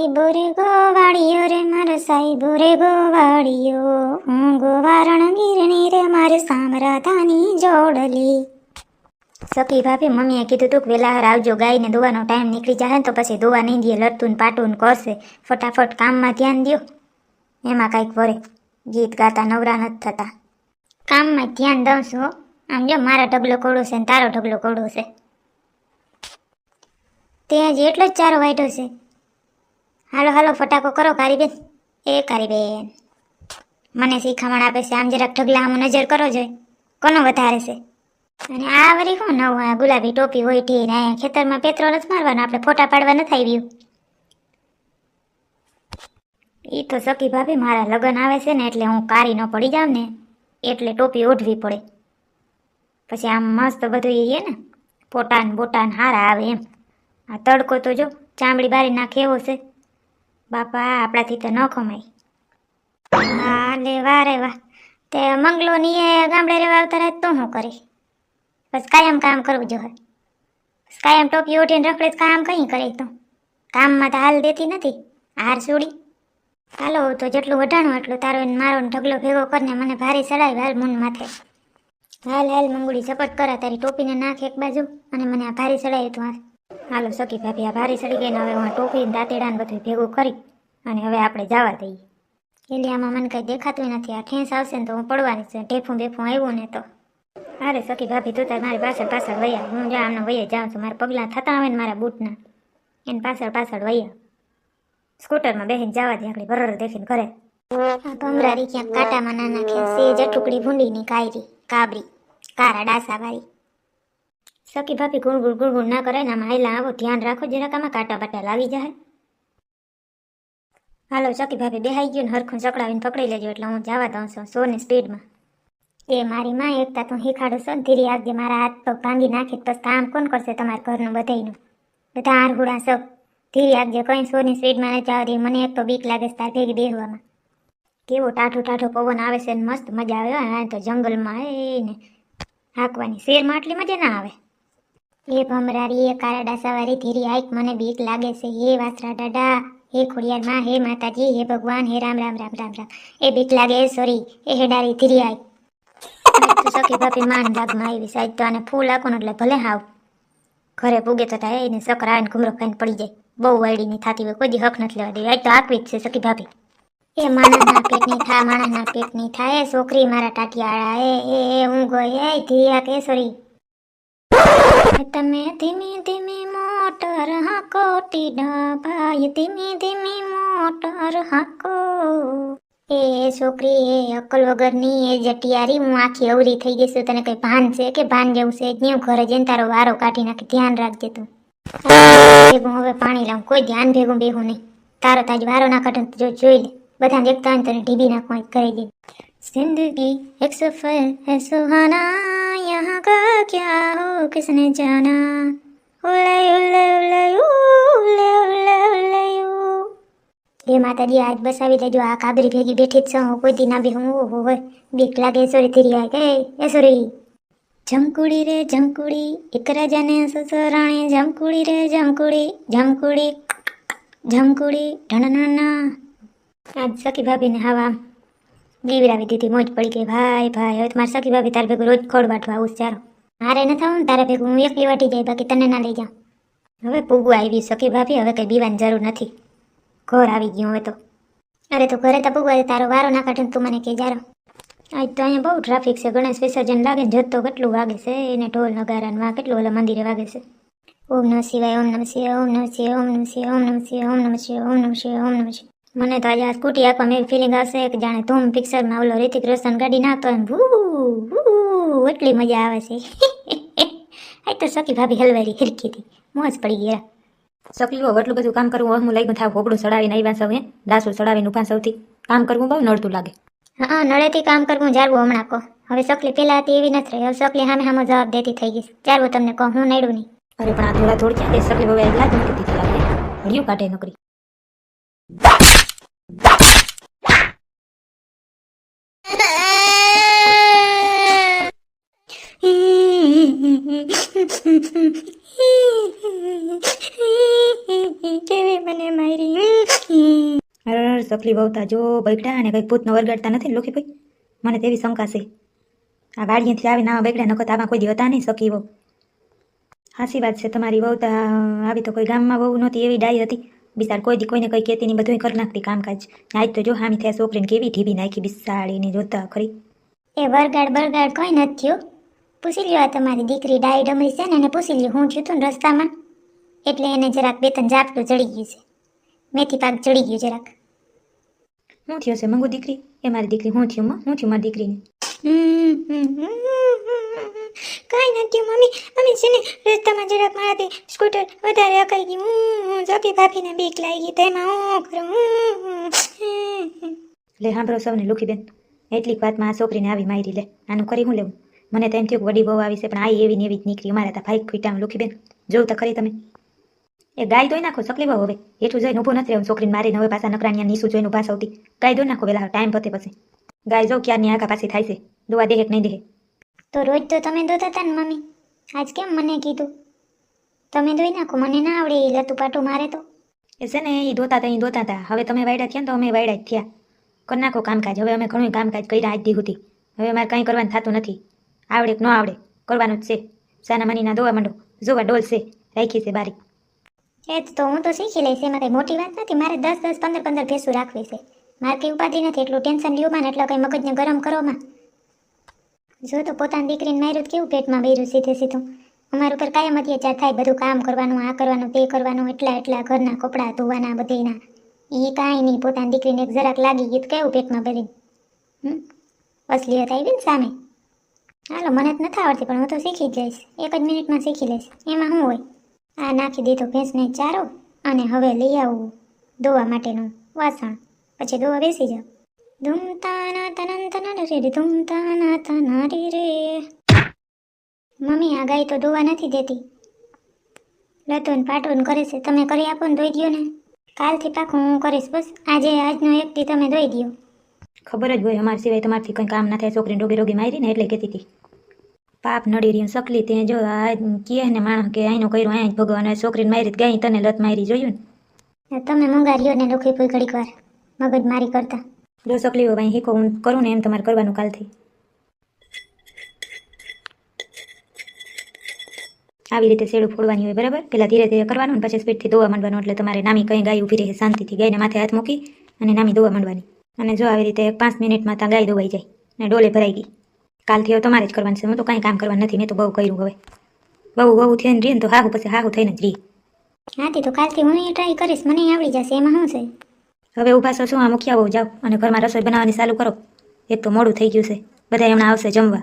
સાઈબો રે ગોવાળિયો રે, મારો સાહેબો રે ગોવાળિયો. હું ગોવારણ ગીરણી રે, મારે સામરાધાની જોડલી. સખી ભાભી, મમ્મીએ કીધું તું કે વેલા આવજો, ગાયને દોવાનો ટાઈમ નીકળી જાય ને તો પછી દોવા નહીં દે લડતું ને પાટું કરશે ફટાફટ કામમાં ધ્યાન દ્યો. એમાં કાંઈક વરે. ગીત ગાતા, નવરા નથી થતા. કામમાં ધ્યાન દઉં છું. આમ જો, મારો ઢગલો કોડો છે ને તારો ઢગલો કોડો છે. ત્યાં જ એટલો જ ચારો વાટ્યો છે. હાલો હાલો, ફટાકો કરો, કારીબેન. એ કારીબેન. મને શીખામણ આપે છે. આમ જરાક ઢગલા આમ નજર કરો જોઈ. કોનો વધારે છે? અને આ વરી હું નવું, આ ગુલાબી ટોપી હોય ઠી ને ખેતરમાં પેટ્રોલ જ મારવાનો. આપણે ફોટા પાડવા નથી આવ્યું. એ તો સખી ભાભી મારા લગ્ન આવે છે ને એટલે હું કારી ન પડી જાઉં ને એટલે ટોપી ઓઢવી પડે. પછી આમ મસ્ત બધું એ ને, પોટાન બોટાન હારા આવે એમ. આ તડકો તો જો ચામડી બારી નાખે એવો છે. બાપા, આપણાથી તો ન ખમાય. હા, લે, વાહ રે, વાહ. તે મંગલો ની ગામડે રહેવા આવતા રહે તો શું કરે બસ કાયમ કામ કરવું જોઈએ બસ કાયમ ટોપી ઉઠીને રખડે કામ કઈ કરે તો? કામમાં તો હાલ દેતી નથી. હાર છોડી. હાલો, તો જેટલું વઢાણું એટલું તારો એને મારો ઢગલો ભેગો કરીને મને ભારે ચડાય હાલ મૂન માથે. હાલ હાલ, મંગુડી ઝપટ કરા તારી ટોપીને નાખ એક બાજુ અને મને આ ભારી ચડાવી તું હાલ. હાલો સખી ભાભી, આ ભારી સડી ગઈ હવે હું ટોપી દાંતેડા બધું ભેગું કરી અને હવે આપણે જવા દઈએ. એટલે આમાં મને કંઈ દેખાતું નથી. આ ઠેંસ આવશે ને તો હું પડવાની છે. ઢેફું બેફું આવ્યું ને તો. અરે સખી ભાભી, તું તાર મારી પાછળ પાછળ વૈયા. હું જ્યાં આમને વૈયા જાઉં છું. મારા પગલાં થતા હોય ને મારા બૂટના. એને પાછળ પાછળ વૈયા. સ્કૂટરમાં બેસીને જવા દે આગળ બરર દેખીને ઘરે. આ ભમરારી ક્યાંક કાંટામાં ના નાખ્યા સેજ ટુકડી ભૂંડીની કાયરી, કાબરી, કારા ડાસા વાળી સખી ભાભી ગુણગુણ ગુણગુણ ના કરે ને આમાં હાયલા આવો, ધ્યાન રાખો, જરાક આમાં કાંટા બાટા લાવી જાય હાલો સખી ભાભી બેહાઈ ગયો ને હરખું ચકડાવીને પકડી લેજો, એટલે હું જવા દઉં છું સોની સ્પીડમાં. એ મારી માં, એકતા તું હિખાડો છો ને, ધીરી આગજે મારા હાથ પગ ભાંગી નાખી પછી કામ કોણ કરશે તમારા ઘરનું બધાયનું? બધા આરહુડા સૌ ધીરી આગજે કઈ સોની સ્પીડમાં ન જાવ મને એક તો બીક લાગે છે તાર ભેગી બેહવામાં. કેવો ટાઠો ટાઠો પવન આવે છે ને, મસ્ત મજા આવે. આ તો જંગલમાં એ ને, હાંકવાની. શેરમાં આટલી મજા ના આવે? એ ભમરારી, એ કારડા સવારી ધીરી આઈક મને બીક લાગે છે. હે વાસરા દાદા, હે ખોડિયાર માં હે માતાજી, હે ભગવાન, હે રામ રામ રામ રામ રામ. એ બીક લાગે સોરી, એ હેડારી ધીરી આઈક સખી ભાભી માન દાગમાં આવી સાહેબ તો આને ફૂલ આખું એટલે ભલે હાવ. ઘરે પૂગે તો થાય, એને સકરા આવીને ઘૂમરો ખાઈને પડી જાય. બહુ વાયડીની થતી હોય, કોઈ દી હક નથી લેવા દેવી. આજ તો આકવી જ છે સખી ભાભી. એ માણસના પેટની થા, માણસના પેટની થાય છોકરી મારા ટાટિયાળા એ એ ઊંઘો એ ધીયા કેસરી તમે ધીમી ધીમી મોટર હાકો ટીડા ભાઈ ધીમી ધીમી મોટર હાકો. એ છોકરી એ અકલ વગરની એ જટિયારી હું આખી અવરી થઈ ગઈ છું. તને કઈ ભાન છે કે ભાન જેવું છે? જ ઘરે જઈને તારો વારો કાઢી નાખી, ધ્યાન રાખજે તું. ભેગું હવે પાણી લાવું. કોઈ ધ્યાન ભેગું બેહું નહીં. તારો તાજ વારો ના કાઢે જો જોઈ લે. બધા દેખતા તને ઢીબી નાખવા કરી દે जिंदगी एक सफर है सुहाना यहाँ का क्या हो किसने जाना उले उले उले ઉલે ઉલે ઉલે એ માતાજી આજ બસાવી દેજો આ કાબરી ભેગી બેઠી જ છું હું કોઈ દી ના બી હું ઓહો હોય બીક લાગે સોરી ધીરી આય કે એ સોરી જમકુડી રે જમકુડી એક રાજાને સસરાણે જમકુડી રે જમકુડી જમકુડી જમકુડી ઢણના આજ સખી ભાભીને હવા બીવરાવી દીધી મોજ પડી ગઈ. ભાઈ ભાઈ, હવે મારે સખી ભાભી તારે ભેગું રોજ ખોડ વાટવા આવું ચાલો. મારે ન થવું તારે ભેગું હું એકલી વાટી જાય, બાકી તને ના લઈ જાઉં. હવે પૂગું આવી સખી ભાભી, હવે કંઈ બીવાની જરૂર નથી. ઘર આવી ગયું હવે તો. અરે તો ઘરે તો પૂગવા તારો વારો ના કાઢે તું મને કે જારો. આજ તો અહીંયા બહુ ટ્રાફિક છે, ગણેશ વિસર્જન લાગે ને જતો કેટલું વાગે છે, એને ઢોલ નગારા ને વા કેટલું ઓલા મંદિરે વાગે છે. ઓમ નમ શિવાય, ઓમ નમ શિવાય, ઓમ નમ શિવાય, ઓમ નમ શિવાય, ઓમ નમ શિવાય, ઓમ નમ શિવાય, ઓમ નમ શિવાય, ઓમ નમ શિવાય. મને તો આજે આ સ્કૂટી આપવામાં એવી ફિલિંગ આવશે કે જાણે ધૂમ પિક્ચરમાં ઓલો રિતિક રોશન ગાડી નાખતો એમ ભૂ એટલી મજા આવે છે. આ તો સખી ભાભી હલવારી હિરકી હતી. મોજ પડી ગયા સકલીઓ એટલું બધું કામ કરવું હું લાગ્યું થાય ભોગડું ચડાવીને આવ્યા સૌ હે દાસું ચડાવીને ઊભા સૌથી. કામ કરવું બહુ નડતું લાગે. હા નળેથી કામ કરવું જાળવું હમણાં કહો. હવે સકલી પેલા હતી એવી નથી રહી. હવે સકલી સામે સામે જવાબ દેતી થઈ ગઈ જાળવું તમને કહું હું નડ્યું નહીં. અરે પણ આ થોડા થોડી ક્યાં સકલી હવે મૂકી દીધી લાગે. હળિયું કાઢે નોકરી. કેવી મને મારી સકલી વવતા જો બગડ્યા અને કંઈક પૂતનો વરગાડતા નથી ને લોખી ભાઈ? મને તેવી શંકા છે. આ વાડીએથી આવા બગડ્યા નકર આમાં કોઈ હતા નહીં સકી બહુ હાસી વાત છે તમારી બહુતા આવી તો કોઈ ગામમાં વહુ નહોતી, એવી ડાઈ હતી. બિસાર કોઈ દી કોઈને કંઈ કહેતી નહીં બધું કરી નાખતી કામકાજ. આજ તો જો હામી થયા છોકરીને કેવી ઢીબી નાખી બિસાડીને જોતા ખરી. એ વરગાડ બરગાડ કોઈ નથી થયું. પૂછી લ્યો આ તમારી દીકરી ડાઈ ડમરી છે ને એને પૂછી લ્યો હું થયું તું રસ્તામાં? એટલે એને જરાક બે ત્રણ ઝાપટું ચડી ગયું છે. મેથી પાક ચડી ગયું જરાક. હું થયો છે મંગુ દીકરી? એ મારી દીકરી હું થયું હું થયું મારી દીકરીને? કાંઈ નથી, મમ્મી. મમ્મી, છે ને રસ્તામાં જરાક મારાથી સ્કૂટર વધારે અકાઈ ગયું જોકી ભાભીને બીક લાગી. ગઈ તેમાં હું કરું? લે, સાંભળો સૌને, લુખીબેન. એટલીક વાતમાં આ છોકરીને આવી મારી લે. આનું કરી હું લેવું? મને તો એમ થયું વડી બહુ આવી છે, પણ આ એવી ને એવી જ નીકળી. અમારે તો ભાઈ ખીટામાં લુખીબેન. જોઉં તો ખરી તમે. એ ગાય ધોઈ નાખો, સકલી બહુ હવે. એટલું જોઈને ઊભો નથી રહેવું છોકરીને મારીને હવે પાછા નકરાણીયા નીસું જોઈને ઊભા સૌથી. ગાય ધોઈ નાખો વેલા, ટાઈમ પતે પછી. ગાય જો ક્યારની આખા પાછી થાય છે. દુવા દેહે કે નહીં દેહે તો રોજ તો તમે ધોતા હતા ને મમ્મી. આજ કેમ મને કીધું? તમે ધોઈ નાખો મને ના આવડે એ લતું પાટું મારે તો. એ છે ને એ ધોતા હતા એ ધોતા હતા હવે તમે વાયડા થયા ને તો અમે વાયડા જ થયા. કરી નાખો કામકાજ. હવે અમે ઘણું કામકાજ કર્યા આજ દીધું હવે મારે કંઈ કરવાનું થતું નથી. આવડે કે ન આવડે કરવાનું જ છે. સાના મનીના દોવા માંડો. જોવા ડોલ છે. રાખી છે બારી. એ જ તો હું તો શીખી લઈશ. એમાં કંઈ મોટી વાત નથી. મારે દસ દસ પંદર પંદર ભેંસું રાખવી છે. મારે કંઈ ઉપાધિ નથી. એટલું ટેન્શન લ્યુમાં ને એટલે કંઈ મગજને ગરમ કરોમાં જો તો પોતાની દીકરીને માર્યું કેવું પેટમાં બેર્યું સીધે સીધું? અમારા ઉપર કાયમ અત્યાચાર થાય, બધું કામ કરવાનું, આ કરવાનું, તે કરવાનું, એટલા એટલા ઘરના કપડાં ધોવાના બધેના એ કાંઈ નહીં, પોતાની દીકરીને એક જરાક લાગી ગઈ કેવું પેટમાં ભરીને? હમ? અસલિયત આવી ને સામે? હાલો, મને જ નથી આવડતી, પણ હું તો શીખી જ જઈશ. એક જ મિનિટમાં શીખી લઈશ. એમાં શું હોય? આ નાખી દીધો ભેંસને ચારો અને હવે લઈ આવું ધોવા માટેનું વાસણ. પછી ધોવા બેસી જાવ ધૂમતાના તનન તનન રે ધૂમતાના તનારી રે મમ્મી આ ગાય તો દોવા નથી દેતી લતોન પાટોન કરે છે તમે કરી આપો ને ધોઈ દ્યો ને કાલથી પાકું હું કરીશ બસ આજે આજનો એક દી તમે ધોઈ દો ખબર જ હોય અમારા સિવાય તમારથી કંઈ કામ ના થાય છોકરીને રોગી રોગી મારી ને એટલે કહેતી હતી પાપ નડી રહ્યું સકલી તે જો આ કહે ને માણસ કે અહીંનું કર્યું અહીં જ ભગવાન છોકરીને મારી ગાય તને લત મારી જોયું ને તમે મંગાર્યો ને ડોખી પૂરી ઘડીક વાર મગજ મારી કરતા જો સકલી હોય અહીં હીકો હું કરું ને એમ તમારે કરવાનું કાલથી. આવી રીતે શેડું ફોડવાની હોય, બરાબર? પહેલાં ધીરે ધીરે કરવાનું અને પછી સ્પીડથી દોવા માંડવાનું, એટલે તમારે નામી કંઈ ગાય ઊભી રહે, શાંતિથી ગાયને માથે હાથ મૂકી અને નામી દોવા માંડવાની. અને જો આવી રીતે પાંચ મિનિટમાં ત્યાં ગાય દોવાઈ જાય અને ડોલે ભરાઈ ગઈ, કાલથી હવે તમારે જ કરવાનું છે. હું તો કાંઈ કામ કરવાનું નથી, મેં તો બહુ કર્યું હવે. બહુ બહુ થઈને રહીએ ને તો હાહુ પછી હાહુ થઈને જ રહી. હા, તો કાલથી હું ટ્રાય કરીશ. મને આવડી જશે, એમાં શું છે? હવે ઊભા છો, શું આ મુખ્યા બહુ જાઓ અને ઘરમાં રસોઈ બનાવવાની ચાલુ કરો. એક તો મોડું થઈ ગયું છે. બધા એમણે આવશે જમવા.